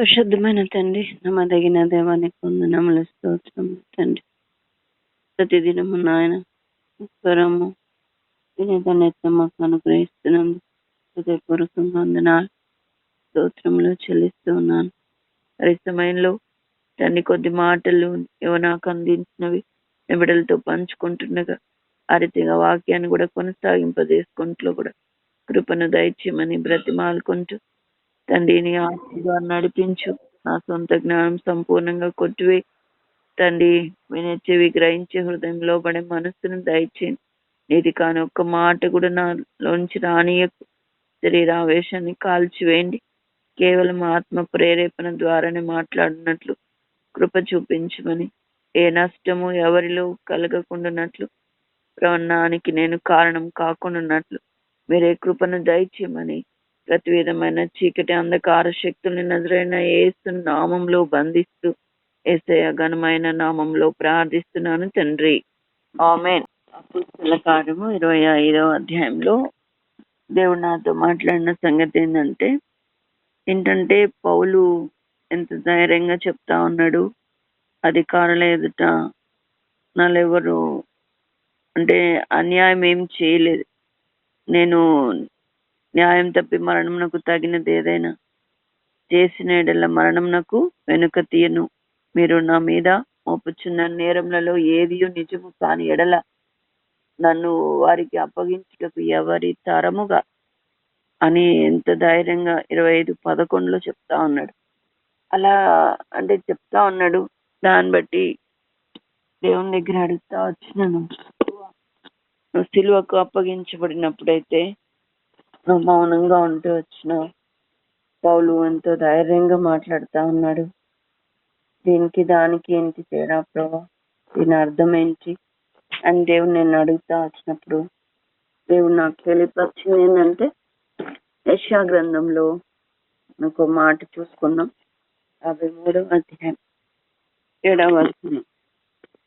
పరిశుద్ధమైన తండ్రి నమ్మదగిన దేవానికి వందనములు స్తోత్రం తండ్రి. ప్రతిదినము నాయన స్వరము వినేదాన్ని మాకు అనుగ్రహిస్తున్నందుకు హృదయపూర్వకంగా వందనాలు. స్తోత్రంలో చెల్లిస్తూ ఉన్నాను. మరి సమయంలో తండ్రి కొద్ది మాటలు ఇవి నాకు అందించినవి నిబిడలతో పంచుకుంటుండగా ఆ రీతిగా వాక్యాన్ని కూడా కొనసాగింపజేసుకుంటూ కూడా కృపను దయచేయమని బ్రతిమాలుకుంటూ తండ్రిని ఆశగా నడిపించు. నా సొంత జ్ఞానం సంపూర్ణంగా కొట్టివే తండ్రి వినే గ్రహించే హృదయంలో పడే మనస్సును దయచేయండి నీది కాని ఒక్క మాట కూడా నాలోంచి రానియకు శరీరావేశాన్ని కాల్చివేయండి. కేవలం ఆత్మ ప్రేరేపణ ద్వారానే మాట్లాడినట్లు కృప చూపించమని. ఏ నష్టము ఎవరిలో కలగకుండానట్లు. ప్రవణానికి నేను కారణం కాకుండానట్లు. మీరే కృపను దయచేయమని ప్రతి విధమైన చీకటి అంధకార శక్తుల్ని నజరైన ఏసు నామంలో బంధిస్తూ ఏసయ ఘనమైన నామంలో ప్రార్థిస్తున్నాను తండ్రి. ఆమెన్. అపుస్తల కార్యము ఇరవై ఐదవ అధ్యాయంలో దేవుడు నాతో మాట్లాడిన సంగతి ఏంటంటే ఏంటంటే పౌలు ఎంత ధైర్యంగా చెప్తా ఉన్నాడు అధికారుల ఎదుట నాలెవరు అంటే అన్యాయం ఏం చేయలేదు. నేను న్యాయం తప్పి మరణమునకు తగినది ఏదైనా చేసిన ఎడల మరణమునకు వెనుక తీయను. మీరు నా మీద మోపుచున్న నేరములలో ఏది నిజము కాని ఎడల నన్ను వారికి అప్పగించుటకు ఎవరి తరముగా? అని ఎంత ధైర్యంగా ఇరవై ఐదు పదకొండులో చెప్తా ఉన్నాడు. అలా అంటే చెప్తా ఉన్నాడు. దాన్ని బట్టి దేవుని దగ్గర అడుగుతా వచ్చినాను. నువ్వు సిలువకు అప్పగించబడినప్పుడైతే నువ్వు మౌనంగా ఉంటూ వచ్చినావు పౌలు ఎంతో ధైర్యంగా మాట్లాడుతూ ఉన్నాడు. దీనికి దానికి ఏంటి తేడా ప్రభా? దీని అర్థం ఏంటి? అని దేవుడు నేను అడుగుతా వచ్చినప్పుడు దేవుడు నాకు తెలియపరిచింది ఏంటంటే యశా గ్రంథంలో ఒక మాట చూసుకున్నాం. యాభై మూడవ అధ్యాయం ఏడవ వచనం.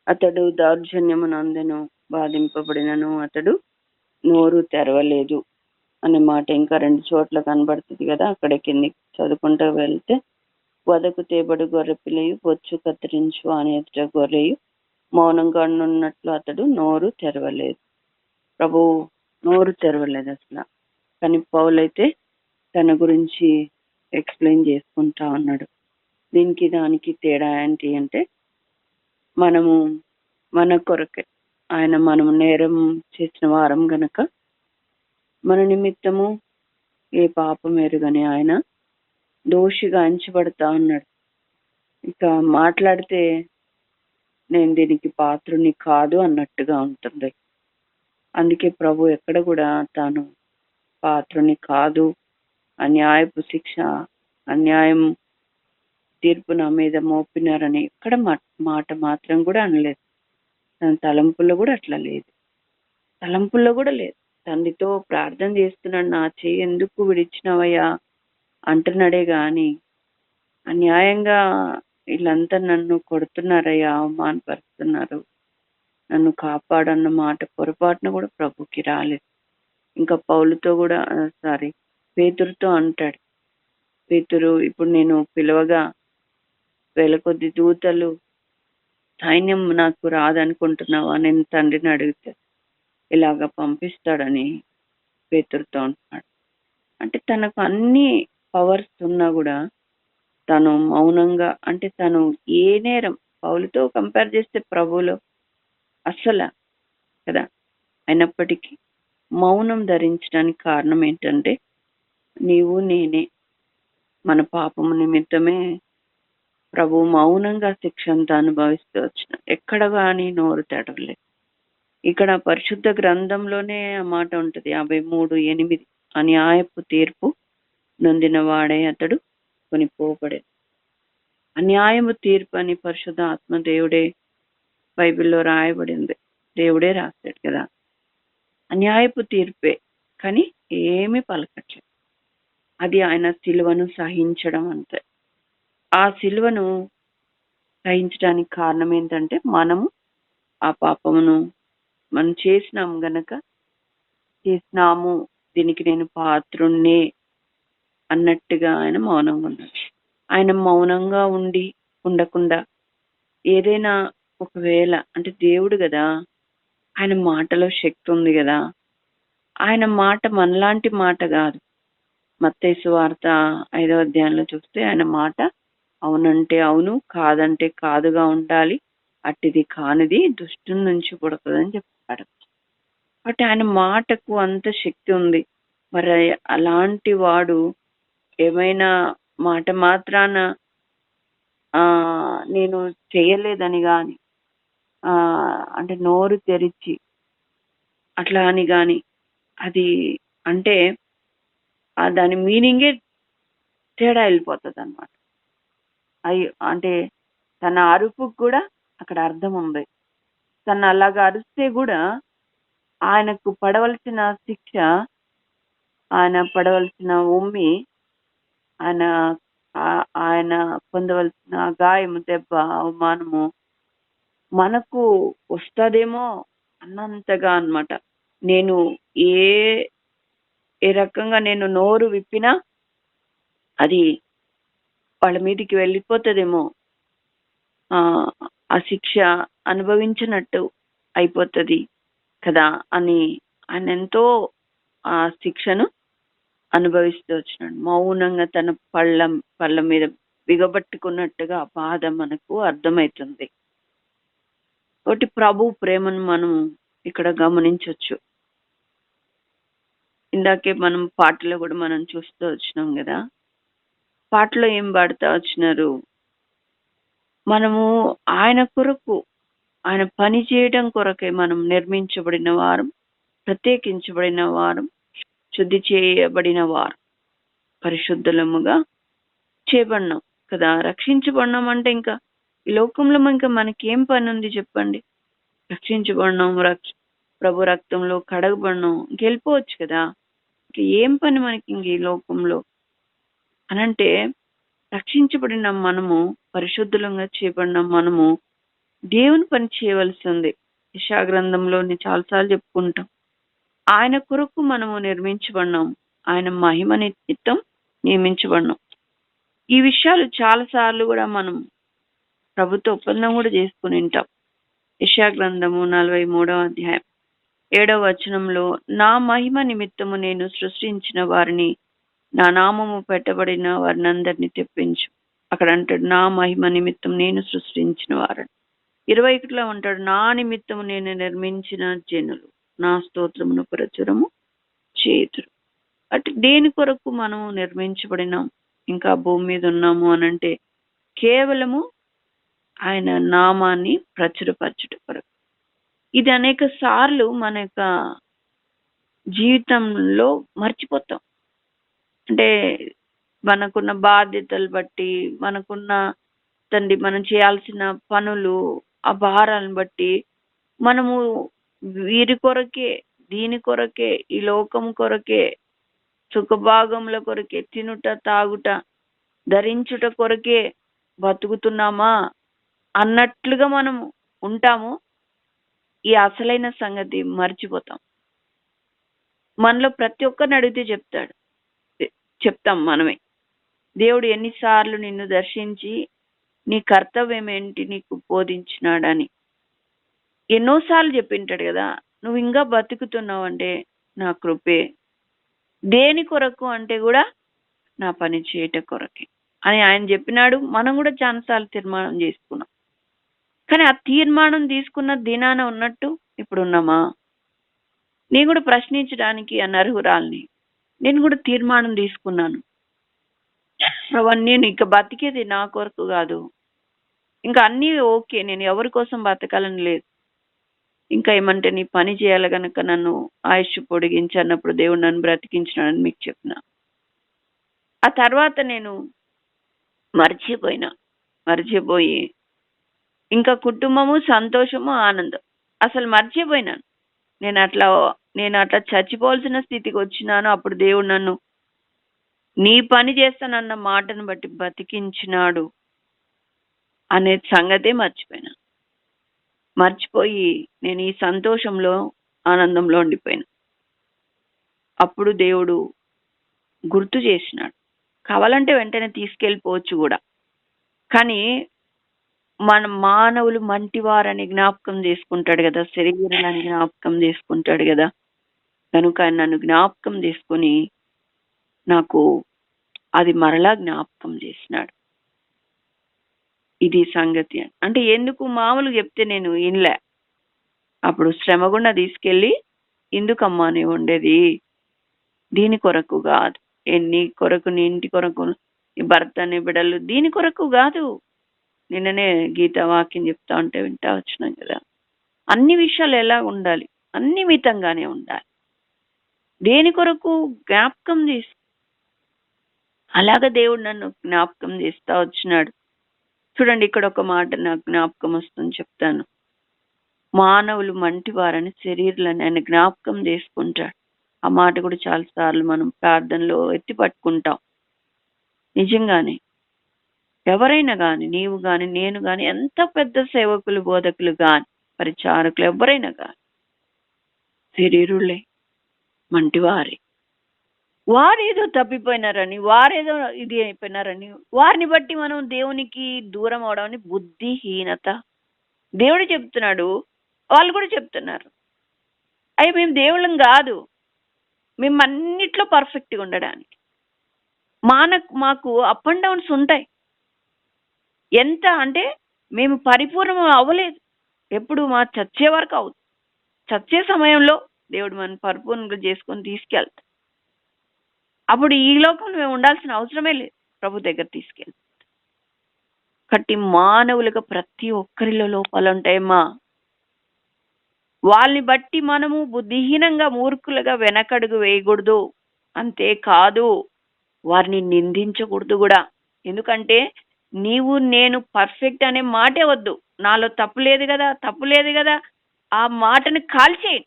అతడు దౌర్జన్యమునందెను బాధింపబడినను అతడు నోరు తెరవలేదు. అనే మాట ఇంకా రెండు చోట్ల కనబడుతుంది కదా అక్కడ కింది చదువుకుంటూ వెళ్తే వదకు తేబడు గొర్రె పిల్లయు బొచ్చు కత్తిరించు అనే ఎదుట గొర్రెయు మౌనంగా ఉన్నట్లు అతడు నోరు తెరవలేదు. ప్రభు నోరు తెరవలేదు అసలు. కానీ పౌలైతే తన గురించి ఎక్స్ప్లెయిన్ చేసుకుంటా ఉన్నాడు. దీనికి దానికి తేడా ఏంటి అంటే మనము మన కొరకే. ఆయన మనము నేరం చేసిన వారం గనక మన నిమిత్తము ఏ పాపం ఎరుగని ఆయన దోషిగా అంచబడతా ఉన్నాడు. ఇక మాట్లాడితే నేను దీనికి పాత్రుని కాదు అన్నట్టుగా ఉంటుంది. అందుకే ప్రభు ఎక్కడ కూడా తాను పాత్రుని కాదు. అన్యాయపు శిక్ష అన్యాయం తీర్పు నా మీద మోపినారని ఎక్కడ మాట మాత్రం కూడా అనలేదు. తన తలంపుల్లో కూడా అట్లా లేదు. తలంపుల్లో కూడా లేదు. తండ్రితో ప్రార్థన చేస్తున్నాడు నా చేయి ఎందుకు విడిచినవయ్యా? అంటున్నాడే గాని అన్యాయంగా వీళ్ళంతా నన్ను కొడుతున్నారయ్యా అవమానపరుస్తున్నారు. నన్ను కాపాడన్న మాట పొరపాటున కూడా ప్రభుకి రాలేదు. ఇంకా పౌలుతో కూడా సారీ పేతురుతో అంటాడు. పేతురు ఇప్పుడు నేను పిలవగా వేల కొద్ది దూతలు సైన్యం నాకు రాదనుకుంటున్నావా? నేను తండ్రిని అడిగితే. ఇలాగ పంపిస్తాడని పేతురుతో అంటున్నాడు. అంటే తనకు అన్ని పవర్స్ ఉన్నా కూడా తను మౌనంగా అంటే తను ఏ నేరం పౌలతో కంపేర్ చేస్తే ప్రభులో అసలు కదా అయినప్పటికీ మౌనం ధరించడానికి కారణం ఏంటంటే నీవు నేనే మన పాపము నిమిత్తమే ప్రభు మౌనంగా శిక్ష అంతా అనుభవిస్తూ వచ్చిన. ఎక్కడ కానీ నోరు తెడవలేదు ఇక్కడ పరిశుద్ధ గ్రంథంలోనే ఆ మాట ఉంటుంది. యాభై మూడు ఎనిమిది అన్యాయపు తీర్పు నొందిన వాడే అతడు కొనిపోబడే అన్యాయము తీర్పు అని పరిశుద్ధ ఆత్మ దేవుడే బైబిల్లో రాయబడింది. దేవుడే రాస్తాడు కదా. అన్యాయపు తీర్పే కానీ ఏమి పలకట్లేదు. అది ఆయన సిలువను సహించడం అంతే. ఆ సిలువను సహించడానికి కారణం ఏంటంటే మనము ఆ పాపమును మనం చేసినాం గనక చేసినాము దీనికి నేను పాత్రుణ్ణే అన్నట్టుగా ఆయన మౌనంగా ఉన్నాడు. ఆయన మౌనంగా ఉండి ఉండకుండా ఏదైనా ఒకవేళ అంటే దేవుడు కదా ఆయన మాటలో శక్తి ఉంది కదా ఆయన మాట మనలాంటి మాట కాదు. మత్తేసు వార్త ఐదవ అధ్యాయంలో చూస్తే ఆయన మాట అవునంటే అవును కాదంటే కాదుగా ఉండాలి అట్టిది కానిది దుష్టు నుంచి పుడకదని చెప్తారు. చెప్పాడు బట్ ఆయన మాటకు అంత శక్తి ఉంది. మరి అలాంటి వాడు ఏమైనా మాట మాత్రాన నేను చేయలేదని కానీ అంటే నోరు తెరిచి అట్లా అని కానీ అది అంటే ఆ దాని మీనింగే తేడా వెళ్ళిపోతుంది అనమాట అయ్యో అంటే తన అరుపుకు కూడా అక్కడ అర్థం ఉంది. తను అలాగా అరిస్తే కూడా ఆయనకు పడవలసిన శిక్ష ఆయన పడవలసిన ఉమ్మి ఆయన ఆ- ఆయన పొందవలసిన గాయము దెబ్బ అవమానము మనకు వస్తుందేమో అన్నంతగా అన్నమాట. నేను ఏ ఏ రకంగా నేను నోరు విప్పినా అది వాళ్ళ మీదికి వెళ్ళిపోతుందేమో. ఆ ఆ శిక్ష అనుభవించినట్టు అయిపోతుంది కదా అని ఆయన ఎంతో ఆ శిక్షను అనుభవిస్తూ వచ్చినాడు. మౌనంగా తన పళ్ళ పళ్ళ మీద బిగబట్టుకున్నట్టుగా ఆ బాధ మనకు అర్థమవుతుంది ఒకటి ప్రభు ప్రేమను మనం ఇక్కడ గమనించవచ్చు ఇందాకే మనం పాటలో కూడా మనం చూస్తూ వచ్చినాం కదా. పాటలో ఏం పాడుతూ వచ్చినారు? మనము ఆయన కొరకు ఆయన పని చేయడం కొరకే మనం నిర్మించబడిన వారం ప్రత్యేకించబడిన వారం శుద్ధి చేయబడిన వారు. పరిశుద్ధులముగా చేయబడినాం కదా? రక్షించబడినాం అంటే ఇంకా ఈ లోకంలో ఇంకా మనకేం పని ఉంది చెప్పండి? రక్షించబడినాం రక్ష ప్రభు రక్తంలో కడగబడినాం ఇంకెళ్ళిపోవచ్చు కదా? ఏం పని మనకి ఇంక ఈ లోకంలో? అనంటే రక్షించబడిన మనము పరిశుద్ధులంగా చేయబడిన మనము దేవుని పని చేయవలసి ఉంది. ఇషా గ్రంథంలోని చాలాసార్లు చెప్పుకుంటాం. ఆయన కొరకు మనము నిర్మించబడినాం. ఆయన మహిమ నిమిత్తం నియమించబడినాం. ఈ విషయాలు చాలా సార్లు కూడా మనం ప్రభుత్వ ఒప్పందం కూడా చేసుకుని ఉంటాం. ఇషా గ్రంథము నలభై మూడవ అధ్యాయం. ఏడవ వచనంలో నా మహిమ నిమిత్తము నేను సృష్టించిన వారిని నా నామము పెట్టబడిన వారిని అందరినీ తెప్పించు. అక్కడ అంటాడు నా మహిమ నిమిత్తం నేను సృష్టించిన వారిని. ఇరవై ఒకటిలో ఉంటాడు నా నిమిత్తము నేను నిర్మించిన జనులు నా స్తోత్రమును ప్రచురము చేతురు అటు దేని కొరకు మనము నిర్మించబడినాం ఇంకా భూమి మీద ఉన్నాము అని అంటే కేవలము ఆయన నామాన్ని ప్రచురపరచుట కొరకు. ఇది అనేక సార్లు మన యొక్క జీవితంలో మర్చిపోతాం. అంటే మనకున్న బాధ్యతలు బట్టి మనకున్న తండ్రి మనం చేయాల్సిన పనులు ఆ భారాలను బట్టి మనము వీరి కొరకే దీని కొరకే ఈ లోకం కొరకే సుఖభాగముల కొరకే తినుట తాగుట ధరించుట కొరకే బతుకుతున్నామా అన్నట్లుగా మనము ఉంటాము. ఈ అసలైన సంగతి మర్చిపోతాం. మనలో ప్రతి ఒక్కరిని అడిగితే చెప్తాడు. చెప్తాం మనమే. దేవుడు ఎన్నిసార్లు నిన్ను దర్శించి నీ కర్తవ్యం ఏంటి నీకు బోధించినాడని. ఎన్నోసార్లు చెప్పింటాడు కదా నువ్వు ఇంకా బతుకుతున్నావు అంటే నా కృపే. దేని కొరకు అంటే కూడా నా పని చేయట కొరకే. అని ఆయన చెప్పినాడు. మనం కూడా చాలాసార్లు తీర్మానం చేసుకున్నాం. కానీ ఆ తీర్మానం తీసుకున్న దినాన ఉన్నట్టు ఇప్పుడు ఉన్నామా? నేను కూడా ప్రశ్నించడానికి అనర్హురాల్ని. నేను కూడా తీర్మానం తీసుకున్నాను. అవన్నీ నేను బతికేది నా కొరకు కాదు. ఇంకా అన్నీ ఓకే నేను ఎవరి కోసం బతకాలని లేదు. ఇంకా ఏమంటే నీ పని చేయాలి కనుక నన్ను ఆయుష్ పొడిగించి అన్నప్పుడు దేవుడు నన్ను బ్రతికించినాడని మీకు చెప్పిన ఆ తర్వాత నేను మర్చిపోయినా. మర్చిపోయి ఇంకా కుటుంబము సంతోషము ఆనందం. అసలు మర్చిపోయినాను. నేను అట్లా నేను అట్లా చచ్చిపోవాల్సిన స్థితికి వచ్చినాను. అప్పుడు దేవుడు నన్ను నీ పని చేస్తానన్న మాటను బట్టి బతికించినాడు అనే సంగతే మర్చిపోయినా. మర్చిపోయి నేను ఈ సంతోషంలో ఆనందంలో ఉండిపోయినా. అప్పుడు దేవుడు గుర్తు చేసినాడు. కావాలంటే వెంటనే తీసుకెళ్ళిపోవచ్చు కూడా. కానీ మన మానవులు మంటివారని జ్ఞాపకం చేసుకుంటాడు కదా శరీరాన్ని జ్ఞాపకం చేసుకుంటాడు కదా. కనుక నన్ను జ్ఞాపకం చేసుకొని నాకు అది మరలా జ్ఞాపకం చేసినాడు. ఇది సంగతి అని. అంటే ఎందుకు మామూలు చెప్తే నేను ఇన్లే అప్పుడు శ్రమ గుండా తీసుకెళ్ళి ఎందుకమ్మా నీ ఉండేది దీని కొరకు కాదు. ఎన్ని కొరకు నీ ఇంటి కొరకు నీ భర్త నీ బిడ్డలు దీని కొరకు కాదు. నిన్ననే గీత వాక్యం చెప్తా ఉంటే వింటా వచ్చినాం కదా. అన్ని విషయాలు ఎలా ఉండాలి? అన్ని మితంగానే ఉండాలి. దేని కొరకు జ్ఞాపకం చేసి అలాగ దేవుడు నన్ను జ్ఞాపకం చేస్తా వచ్చినాడు. చూడండి ఇక్కడ ఒక మాట నాకు జ్ఞాపకం వస్తుంది చెప్తాను. మానవులు మంటి వారని శరీరాలని ఆయన జ్ఞాపకం చేసుకుంటాడు. ఆ మాట కూడా చాలా సార్లు మనం ప్రార్థనలో ఎత్తి పట్టుకుంటాం. నిజంగానే ఎవరైనా కానీ నీవు కానీ నేను కానీ ఎంత పెద్ద సేవకులు బోధకులు కానీ పరిచారకులు ఎవరైనా కానీ శరీరులే మంటివారే వారేదో తప్పిపోయినారని వారేదో ఇది అయిపోయినారని వారిని బట్టి మనం దేవునికి దూరం అవడం బుద్ధిహీనత. దేవుడు చెప్తున్నాడు వాళ్ళు కూడా చెప్తున్నారు. అవి మేము దేవుళ్ళం కాదు. మేము అన్నిట్లో పర్ఫెక్ట్గా ఉండడానికి. మాన మాకు అప్ అండ్ డౌన్స్ ఉంటాయి. ఎంత అంటే మేము పరిపూర్ణం అవ్వలేదు. ఎప్పుడు మా చచ్చే వరకు అవుతుంది చచ్చే సమయంలో దేవుడు మనం పరిపూర్ణంగా చేసుకొని తీసుకెళ్తాం అప్పుడు ఈ లోకంలో మేము ఉండాల్సిన అవసరమే లేదు. ప్రభు దగ్గర తీసుకెళ్ళి. కట్టి మానవులుగా ప్రతి ఒక్కరిలో లోపాలు ఉంటాయమ్మా. వాళ్ళని బట్టి మనము బుద్ధిహీనంగా మూర్ఖులుగా వెనకడుగు వేయకూడదు. అంతేకాదు వారిని నిందించకూడదు కూడా. ఎందుకంటే నీవు నేను పర్ఫెక్ట్ అనే మాటే వద్దు. నాలో తప్పు లేదు కదా తప్పు లేదు కదా. ఆ మాటను కాల్చే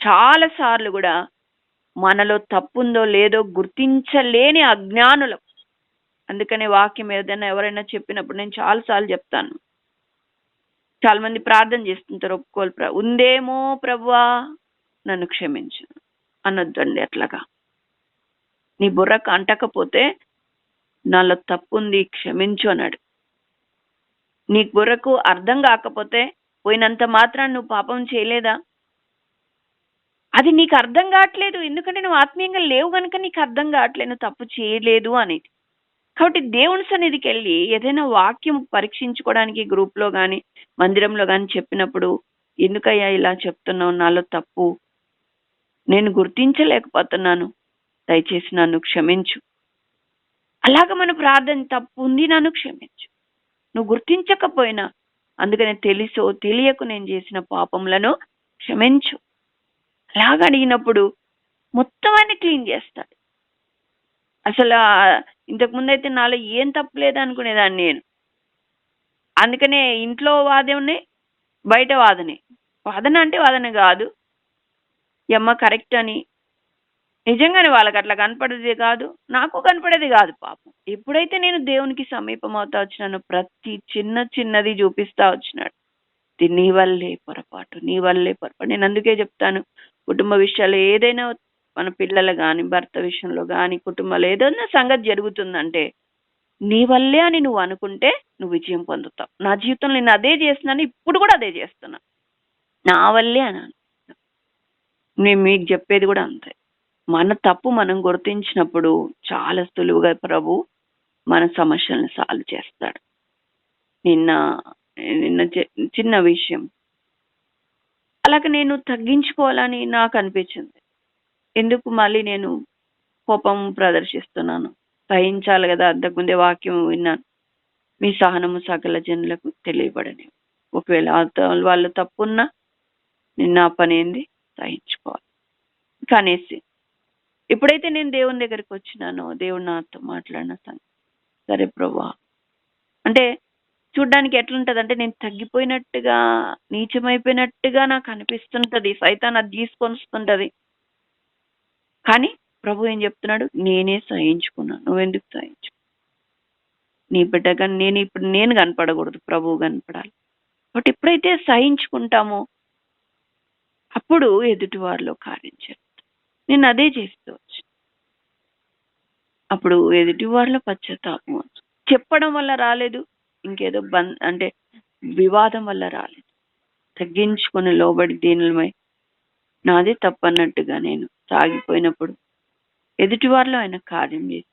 చాలా సార్లు కూడా మనలో తప్పుందో లేదో గుర్తించలేని అజ్ఞానులం. అందుకనే వాక్యం ఏదైనా ఎవరైనా చెప్పినప్పుడు నేను చాలాసార్లు చెప్తాను. చాలా మంది ప్రార్థన చేస్తుంటారు ఒప్పుకోలు ప్ర ఉందేమో ప్రవ్వా నన్ను క్షమించు. అనొద్దండి అట్లాగా. నీ బుర్రకు అంటకపోతే నాలో తప్పుంది క్షమించు అన్నాడు. నీ బుర్రకు అర్థం కాకపోతే పోయినంత మాత్రాన్ని నువ్వు పాపం చేయలేదా? అది నీకు అర్థం కావట్లేదు. ఎందుకంటే నువ్వు ఆత్మీయంగా లేవు కనుక నీకు అర్థం కావట్లేదు. నువ్వు తప్పు చేయలేదు అనేది. కాబట్టి దేవుని సన్నిధికి వెళ్ళి ఏదైనా వాక్యం పరీక్షించుకోవడానికి గ్రూప్లో కానీ మందిరంలో కానీ చెప్పినప్పుడు ఎందుకయ్యా ఇలా చెప్తున్నావు? నాలో తప్పు. నేను గుర్తించలేకపోతున్నాను. దయచేసి నన్ను క్షమించు. అలాగ మన ప్రార్థన తప్పు ఉంది నన్ను క్షమించు. నువ్వు గుర్తించకపోయినా అందుకనే తెలుసో తెలియకు నేను చేసిన పాపములను క్షమించు. అలాగ అడిగినప్పుడు మొత్తం అన్ని క్లీన్ చేస్తాడు. అసలు ఇంతకు ముందు అయితే నాలో ఏం తప్పలేదు అనుకునేదాన్ని నేను. అందుకనే ఇంట్లో వాదనే బయట వాదనే. వాదన అంటే వాదన కాదు. ఎమ్మ కరెక్ట్ అని. నిజంగానే వాళ్ళకి అట్లా కనపడేది కాదు. నాకు కనపడేది కాదు పాపం. ఎప్పుడైతే నేను దేవునికి సమీపం అవుతా వచ్చినానో ప్రతి చిన్న చిన్నది చూపిస్తా వచ్చినాడు. ఇది నీ వల్లే పొరపాటు నీ వల్లే పొరపాటు. నేను అందుకే చెప్తాను. కుటుంబ విషయాలు ఏదైనా మన పిల్లలు కానీ భర్త విషయంలో కానీ కుటుంబాలు ఏదైనా సంగతి జరుగుతుందంటే నీ వల్లే అని నువ్వు అనుకుంటే నువ్వు విజయం పొందుతావు. నా జీవితంలో నేను అదే చేస్తున్నాను ఇప్పుడు కూడా అదే చేస్తున్నా. నా వల్లే అని నేను మీకు చెప్పేది కూడా అంతే. మన తప్పు మనం గుర్తించినప్పుడు చాలా సులువుగా ప్రభు మన సమస్యలను సాల్వ్ చేస్తాడు. నిన్న నిన్న చిన్న విషయం. అలాగే నేను తగ్గించుకోవాలని నాకు అనిపించింది. ఎందుకు మళ్ళీ నేను కోపం ప్రదర్శిస్తున్నాను? సహించాలి కదా అంతకుముందే వాక్యం విన్నాను. మీ సహనము సకల జనులకు తెలియబడని. ఒకవేళ వాళ్ళు తప్పున్నా నిన్న పని ఏంది? సహించుకోవాలి. కనేసి ఎప్పుడైతే నేను దేవుని దగ్గరికి వచ్చినానో? దేవుడు నాతో మాట్లాడిన సంగతి. సరే ప్రభా. అంటే చూడ్డానికి ఎట్లుంటది అంటే నేను తగ్గిపోయినట్టుగా నీచమైపోయినట్టుగా నాకు అనిపిస్తుంటది. సైతాన్ అది తీసుకొని వస్తుంటది కానీ ప్రభు ఏం చెప్తున్నాడు? నేనే సహించుకున్నాను నువ్వెందుకు సహించు? నీ బిడ్డగా నేను ఇప్పుడు నేను కనపడకూడదు. ప్రభువు కనపడాలి. బట్ ఎప్పుడైతే సహించుకుంటామో అప్పుడు ఎదుటివారిలో కార్యం జరుగుతుంది నేను అదే చేస్తూ వచ్చి. అప్పుడు ఎదుటివారిలో పశ్చాత్తాపం చెప్పడం వల్ల రాలేదు. ఇంకేదో బంద్ అంటే వివాదం వల్ల రాలేదు. తగ్గించుకొని లోబడి దీనిమై నాది తప్పన్నట్టుగా నేను సాగిపోయినప్పుడు ఎదుటి వారిలో ఆయన కార్యం చేసి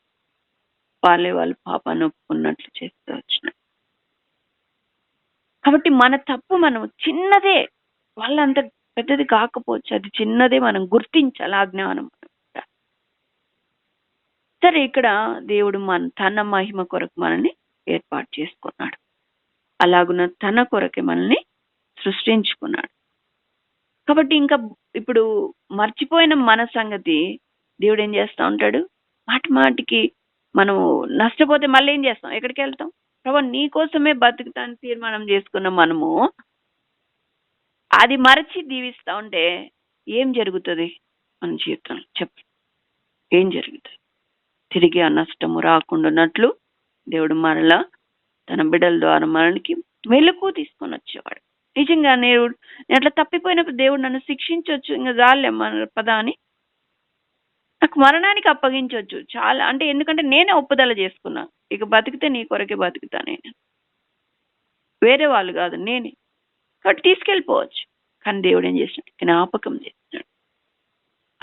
వాళ్ళే వాళ్ళు పాపాన్ని ఒప్పుకున్నట్లు చేస్తూ వచ్చిన. కాబట్టి మన తప్పు మనం చిన్నదే వాళ్ళంత పెద్దది కాకపోవచ్చు అది చిన్నదే మనం గుర్తించాలి ఆ జ్ఞానం సరే ఇక్కడ దేవుడు మన తన మహిమ కొరకు మనని ఏర్పాటు చేసుకున్నాడు. అలాగున తన కొరకే మనల్ని సృష్టించుకున్నాడు. కాబట్టి ఇంకా ఇప్పుడు మర్చిపోయిన మన సంగతి దేవుడు ఏం చేస్తా ఉంటాడు? మాటి మాటికి మనము నష్టపోతే మళ్ళీ ఏం చేస్తాం? ఎక్కడికి వెళ్తాం? ప్రభా నీ కోసమే బతుకుతాను తీర్మానం చేసుకున్న మనము అది మరచి దీవిస్తా ఉంటే ఏం జరుగుతుంది? మన జీవితంలో చెప్పు. ఏం జరుగుతుంది? తిరిగి ఆ నష్టము రాకుండా ఉన్నట్లు దేవుడు మరలా తన బిడ్డల ద్వారా మనకి వెలుకు తీసుకొని వచ్చేవాడు. నిజంగా నేను నేను అట్లా తప్పిపోయినప్పుడు దేవుడు నన్ను శిక్షించవచ్చు ఇంకా చాలే మన పద అని. నాకు మరణానికి అప్పగించవచ్చు చాలా అంటే ఎందుకంటే నేనే ఒప్పుదల చేసుకున్నా. ఇక బతికితే నీ కొరకే బతుకుతా నేను. వేరే వాళ్ళు కాదు నేనే. కాబట్టి తీసుకెళ్ళిపోవచ్చు. కానీ దేవుడు ఏం చేసినాడు? జ్ఞాపకం చేస్తున్నాడు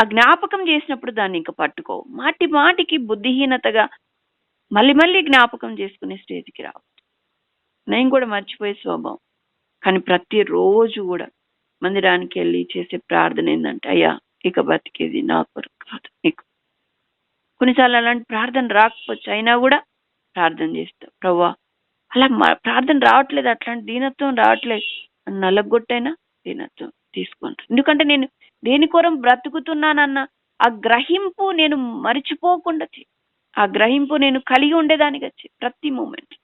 ఆ జ్ఞాపకం చేసినప్పుడు దాన్ని ఇంకా పట్టుకో మాటి మాటికి బుద్ధిహీనతగా మళ్ళీ మళ్ళీ జ్ఞాపకం చేసుకునే స్టేజ్కి రావు నేను కూడా మర్చిపోయే స్వభావం. కానీ ప్రతిరోజు కూడా మందిరానికి వెళ్ళి చేసే ప్రార్థన ఏంటంటే అయ్యా ఇక బతికేది నా కొరకు కాదు నీకు కొన్నిసార్లు అలాంటి ప్రార్థన రాకపోవచ్చు అయినా కూడా ప్రార్థన చేస్తా. ప్రవ్వా అలా మ- ప్రార్థన రావట్లేదు అట్లాంటి దీనత్వం రావట్లేదు. నలగొట్టైనా దీనత్వం తీసుకుంటాను ఎందుకంటే నేను దేని కోరం బ్రతుకుతున్నానన్న ఆ గ్రహింపు నేను మరిచిపోకుండా ఆ గ్రహింపు నేను కలిగి ఉండేదానికి వచ్చి ప్రతి మూమెంట్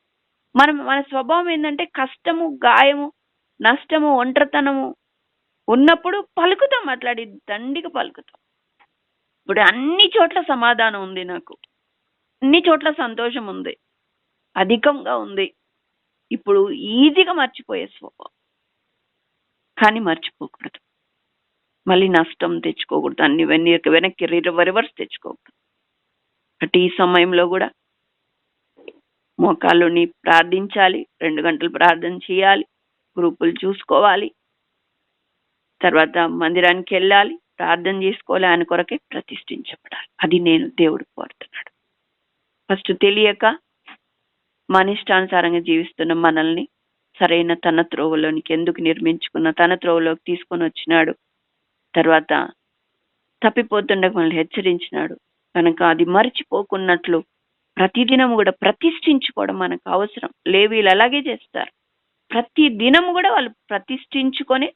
మనం మన స్వభావం ఏంటంటే కష్టము గాయము నష్టము ఒంటరితనము ఉన్నప్పుడు పలుకుతాం మాట్లాడి దండిగా పలుకుతాం. ఇప్పుడు అన్ని చోట్ల సమాధానం ఉంది నాకు. అన్ని చోట్ల సంతోషం ఉంది. అధికంగా ఉంది. ఇప్పుడు ఈజీగా మర్చిపోయే స్వభావం. కానీ మర్చిపోకూడదు. మళ్ళీ నష్టం తెచ్చుకోకూడదు. అన్ని వెనక్కి వెనక్కి రివర్స్ తెచ్చుకోకూడదు. అటు ఈ సమయంలో కూడా మోకాళ్ళుని ప్రార్థించాలి రెండు గంటలు ప్రార్థన చేయాలి గ్రూపులు చూసుకోవాలి తర్వాత మందిరానికి వెళ్ళాలి ప్రార్థన చేసుకోవాలి ఆయన కొరకే ప్రతిష్ఠించబడాలి. అది నేను దేవుడు కోరుతున్నాడు. ఫస్ట్ తెలియక మన ఇష్టానుసారంగా జీవిస్తున్న మనల్ని సరైన తన త్రోవలోనికి ఎందుకు నిర్మించుకున్న తన త్రోవలోకి తీసుకొని వచ్చినాడు తర్వాత తప్పిపోతుండగా మనల్ని హెచ్చరించినాడు కనుక అది మర్చిపోకున్నట్లు ప్రతిదినం కూడా ప్రతిష్ఠించుకోవడం మనకు అవసరం. లేవీలు అలాగే చేస్తారు. ప్రతి దినం కూడా వాళ్ళు ప్రతిష్ఠించుకొని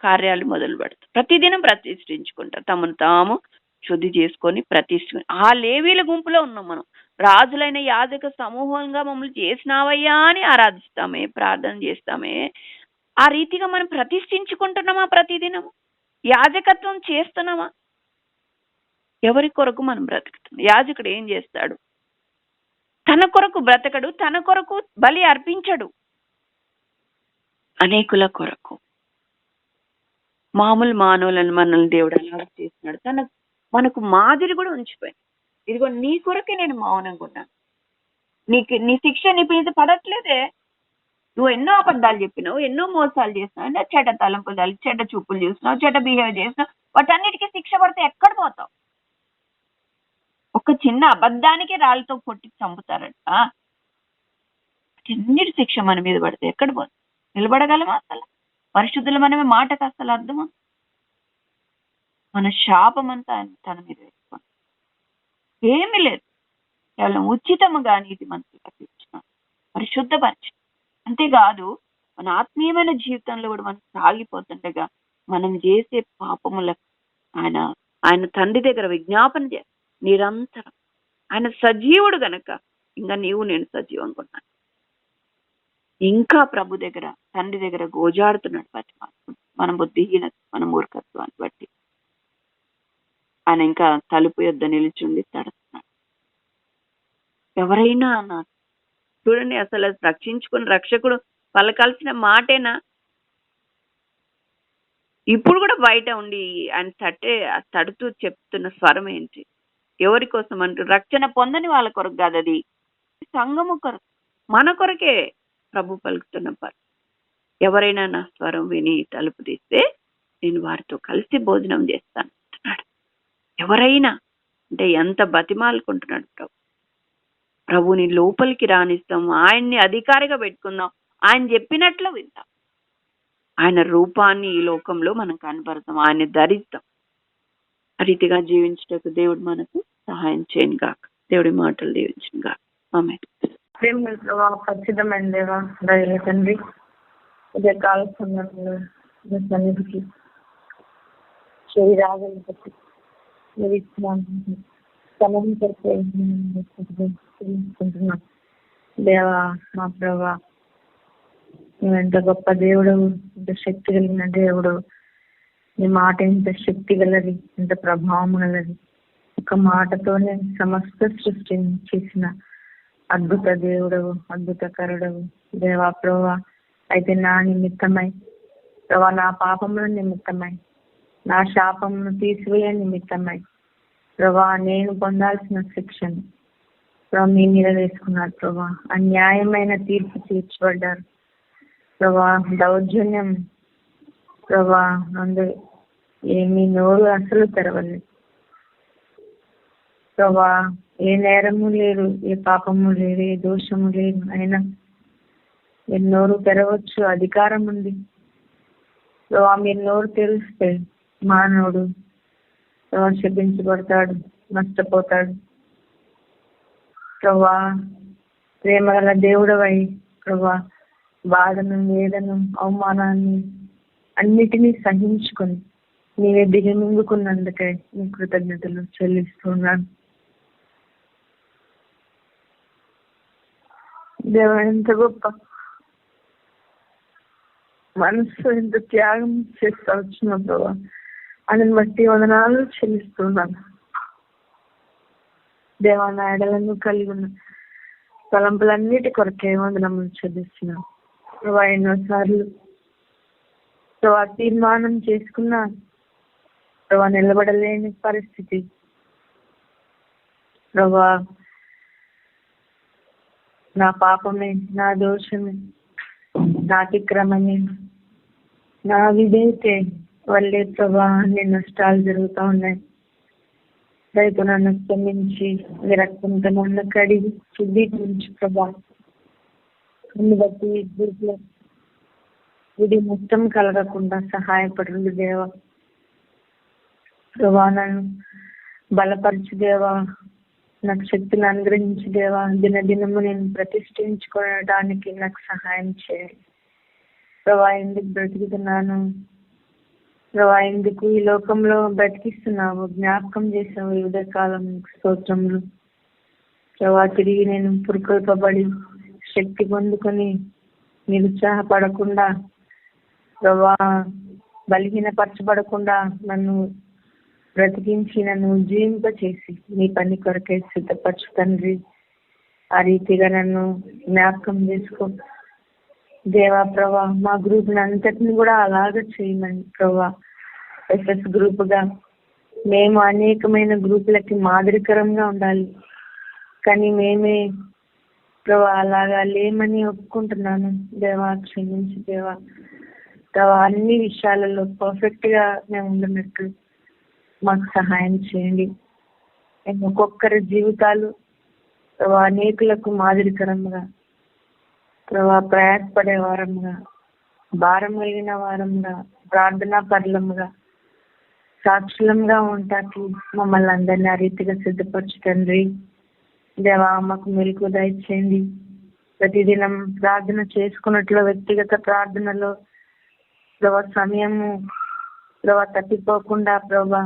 కార్యాలు మొదలు పెడతారు. ప్రతిదినం ప్రతిష్ఠించుకుంటారు. తమను తాము శుద్ధి చేసుకొని ప్రతిష్ఠ ఆ లేవీల గుంపులో ఉన్నాం మనం. రాజులైన యాజక సమూహంగా మమ్మల్ని చేసినావయ్యా అని ఆరాధిస్తామే ప్రార్థన చేస్తామే. ఆ రీతిగా మనం ప్రతిష్ఠించుకుంటున్నామా ప్రతిదినము? యాజకత్వం చేస్తున్నామా? ఎవరి కొరకు మనం బ్రతుకుతున్నాం? యాజకుడు ఏం చేస్తాడు? తన కొరకు బ్రతకడు తన కొరకు బలి అర్పించడు. అనేకుల కొరకు. మామూలు మానవులను మనల్ని దేవుడు అలా చేస్తున్నాడు. తన మనకు మాదిరి కూడా ఉంచిపోయింది. ఇదిగో నీ కొరకే నేను మౌనంగా ఉన్నాను. నీకు నీ శిక్ష నీ మీద పడట్లేదే. నువ్వు ఎన్నో అబద్ధాలు చెప్పినావు ఎన్నో మోసాలు చేసినావు ఎన్నో చెడ్డ తలంపులు చెడ్డ చూపులు చూసినావు చెడ్డ బిహేవ్ చేసినావు వాటన్నిటికీ శిక్ష పడితే ఎక్కడ పోతావు? ఒక చిన్న అబద్ధానికి రాళ్ళతో కొట్టి చంపుతారట. చిన్నటి శిక్ష మన మీద పడితే ఎక్కడ పోదు? నిలబడగలమా అసలు? పరిశుద్ధులు మనమే మాటకు అసలు అర్థమా? మన శాపం అంతా ఆయన తన మీద వేసుకోండి. ఏమీ లేదు. కేవలం ఉచితముగా నీతి మనసులకు ఇచ్చిన పరిశుద్ధపరిచి అంతేకాదు మన ఆత్మీయమైన జీవితంలో కూడా మనం సాగిపోతుండగా మనం చేసే పాపములకు ఆయన ఆయన తండ్రి దగ్గర విజ్ఞాపన చేస్తాం. నిరంతరం. ఆయన సజీవుడు గనక ఇంకా నీవు నేను సజీవం అనుకున్నాను ఇంకా ప్రభు దగ్గర తండ్రి దగ్గర గోజాడుతున్నాడు ప్రతి మాత్రం మన బుద్ధిహీనత మన మూర్ఖత్వాన్ని బట్టి. ఆయన ఇంకా తలుపు యొద్ద నిలిచుండి తడుతున్నాడు ఎవరైనా అన్నారు చూడండి అసలు అది రక్షించుకుని రక్షకుడు పలకాల్సిన మాటేనా? ఇప్పుడు కూడా బయట ఉండి ఆయన తట్టే తడుతూ చెప్తున్న స్వరం ఏంటి? ఎవరి కోసం అంటూ రక్షణ పొందని వాళ్ళ కొరకు కాదు అది. సంఘము కొరకు మన కొరకే ప్రభు పలుకుతున్న పర్ ఎవరైనా నా స్వరం విని తలుపు తీస్తే నేను వారితో కలిసి భోజనం చేస్తాను అంటున్నాడు. ఎవరైనా అంటే ఎంత బతిమాలుకుంటున్నాడు ప్రభు. ప్రభుని లోపలికి రానిస్తాం ఆయన్ని అధికారిగా పెట్టుకుందాం ఆయన చెప్పినట్లు విందాం. ఆయన రూపాన్ని ఈ లోకంలో మనం కనపడతాం ఆయన ధరిస్తాం. ఆ రీతిగా జీవించటకు దేవుడు మనకు సహాయం చేయను గాక. దేవుడి మాటలు దీవించను గాక. ఆమె ప్రేమ ప్రభావ ఖచ్చితమైన దేవా తండ్రి ఇదే కాల సమయంలో సన్నిధికి బట్టి మీరు ఇచ్చిన సమయం దేవా మా ప్రభా ఎంత గొప్ప దేవుడు ఎంత శక్తి కలిగిన దేవుడు. మీ మాట ఎంత శక్తి గలది ఎంత ప్రభావం గలది. ఒక మాటతోనే సమస్త సృష్టిని చేసిన అద్భుత దేవుడవు అద్భుతకరుడవు. దేవా ప్రభా అయితే నా నిమిత్తమై ప్రభా నా పాపముల నిమిత్తమై నా శాపమును తీసివేయ నిమిత్తమై ప్రభా నేను పొందాల్సిన శిక్షను ప్రభా మీ మీద వేసుకున్నారు ప్రభా. అన్యాయమైన తీర్పు తీర్చబడ్డారు. ప్రభా దౌర్జన్యం ప్రభా అందు ఏమీ నోరు అసలు తెరవలేదు. ప్రభా ఏ నేరము లేదు ఏ పాపము లేదు ఏ దోషము లేదు అయినా ఎన్నోరు తెరవచ్చు అధికారం ఉంది. ప్రభా మీరు నోరు తెలిస్తే మానవుడు శపించబడతాడు నష్టపోతాడు. ప్రభా ప్రేమ గల దేవుడవై ప్రభా బాధను వేదను అవమానాన్ని అన్నిటినీ సహించుకొని నీవే దిగమింగుకున్నందుకే నీ కృతజ్ఞతలు చెల్లిస్తున్నాను. దేవ ఎంత గొప్ప. మనసు ఎంత త్యాగం చేస్తా వచ్చిన ప్రభా. అని బట్టి వదనాలు చెల్లిస్తున్నాను. దేవా నా ఎడలను కలిగి ఉన్న తలంపులన్నిటి కొరకే వందనములు చెల్లిస్తున్నాను. ప్రభా ఎన్నోసార్లు ప్రభా తీర్మానం చేసుకున్నా ప్రభా నిలబడలేని పరిస్థితి. ప్రభా నా పాపమే నా దోషమే నా అతిక్రమమే నా విధైతే వల్లే ప్రభా అన్ని నష్టాలు జరుగుతూ ఉన్నాయి. రైతు నన్ను క్షమించి మీ రక్తంతో నన్ను కడిగి శుద్ధీకరించి ప్రభా. అన్ని బట్టి గుడిలో మొత్తం కలగకుండా సహాయపడండి దేవా. ప్రభా నన్ను బలపరచు దేవా. నాకు శక్తిని అనుగ్రహించి దేవా దినదినము నేను ప్రతిష్ఠించుకోవడానికి నాకు సహాయం చేయాలి ప్రభా ఎందుకు బ్రతుకుతున్నాను? ప్రభా ఎందుకు ఈ లోకంలో బ్రతికిస్తున్నావు? జ్ఞాపకం చేసావు ఈ ఉదయకాలం స్తోత్రంలో ప్రభా తిరిగి నేను పురుకొల్పబడి శక్తి పొందుకొని నిరుత్సాహపడకుండా ప్రభా బలహీనపరచబడకుండా నన్ను బ్రతికించి నన్ను ఉజ్జీవింప చేసి నీ పని కొరకే సిద్ధపరచు తండ్రి. ఆ రీతిగా నన్ను జ్ఞాపకం చేసుకో. దేవా ప్రభా మా గ్రూప్ అంతటిని కూడా అలాగ చేయమని ప్రభా. ఎస్ఎస్ గ్రూప్గా మేము అనేకమైన గ్రూపులకి మాదిరికరంగా ఉండాలి. కానీ మేమే ప్రభా అలాగా లేమని ఒప్పుకుంటున్నాను. దేవా క్షమించి దేవా. ప్రభా అన్ని విషయాలలో పర్ఫెక్ట్గా మేము ఉండనట్టు మాకు సహాయం చేయండి. ఒక్కొక్కరి జీవితాలు అనేకులకు మాదిరికరంగా ప్రభా ప్రయాసపడే వారంగా భారం కలిగిన వారంగా ప్రార్థనా పరులంగా సాక్షులంగా ఉంటాకి మమ్మల్ని అందరినీ ఆ రీతిగా సిద్ధపరచుతండ్రి దేవా మాకు మెలకు దయచేయండి. ప్రతిదినం ప్రార్థన చేసుకున్నట్లు వ్యక్తిగత ప్రార్థనలో ప్రభా సమయము ప్రభా తప్పిపోకుండా ప్రభా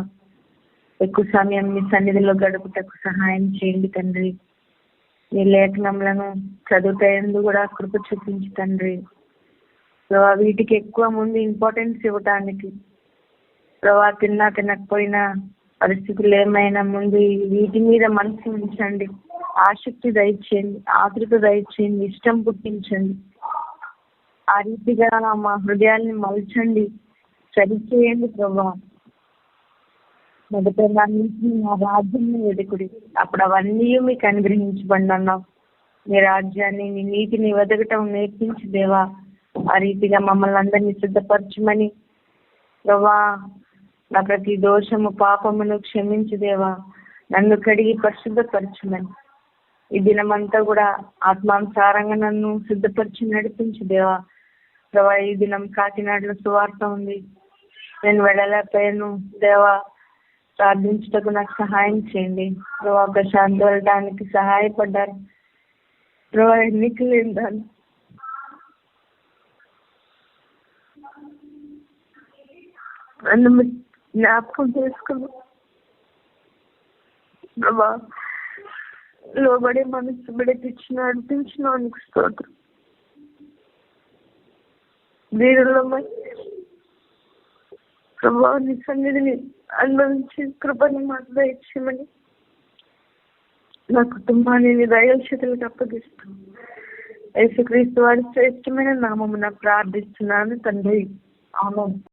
ఎక్కువ సమయం మీ సన్నిధిలో గడుపుటకు సహాయం చేయండి తండ్రి. మీ లేఖనములను చదువుతాయందు కూడా కృప చూపించి తండ్రి. ప్రభా వీటికి ఎక్కువ ముందు ఇంపార్టెన్స్ ఇవ్వటానికి. ప్రభా తిన్నా తినకపోయినా పరిస్థితులు ఏమైనా ముందు వీటి మీద మనసు ఉంచండి. ఆసక్తి దయచేయండి ఆతృత దయచేయండి ఇష్టం పుట్టించండి. ఆ రీతిగా మా హృదయాల్ని మలచండి. సరిచేయండి ప్రభా. మొదట నుంచి నా రాజ్యం వెతుకుడి అప్పుడు అవన్నీ మీకు అనుగ్రహించబండి అన్నావు రాజ్యాన్ని మీ నీతిని వెతకటం నేర్పించి దేవా ఆ రీతిగా మమ్మల్ని అందరినీ సిద్ధపరచమని. ప్రభా నా ప్రతి దోషము పాపమును క్షమించు దేవా నన్ను కడిగి పరిశుద్ధపరచమని. ఈ దినమంతా కూడా ఆత్మానుసారంగా నన్ను సిద్ధపరిచి నడిపించు దేవా ప్రభా ఈ దినం కాకినాడలో సువార్త ఉంది. నేను వెళ్ళలేకపోయాను. దేవా ప్రార్థించుటకు నాకు సహాయం చేయండి. ప్రభా ప్రశాంత్ వెళ్ళడానికి సహాయపడ్డారు. ప్రభా ఎన్నిక లేని నన్ను జ్ఞాపకం చేసుకుని ప్రభా లోబడే మనసు బిడకిచ్చిన నడిపించిన నీకు స్తోత్రం. వీరుల్లో ప్రభా నీ సన్నిధిని అనుభవించి కృపని మాకు దయచేయమని. నా కుటుంబాన్ని నీ దయచేతులకు అప్పగిస్తాను యేసుక్రీస్తు వారి శ్రేష్టమైన నామమున ప్రార్థిస్తున్నాను తండ్రి. ఆమె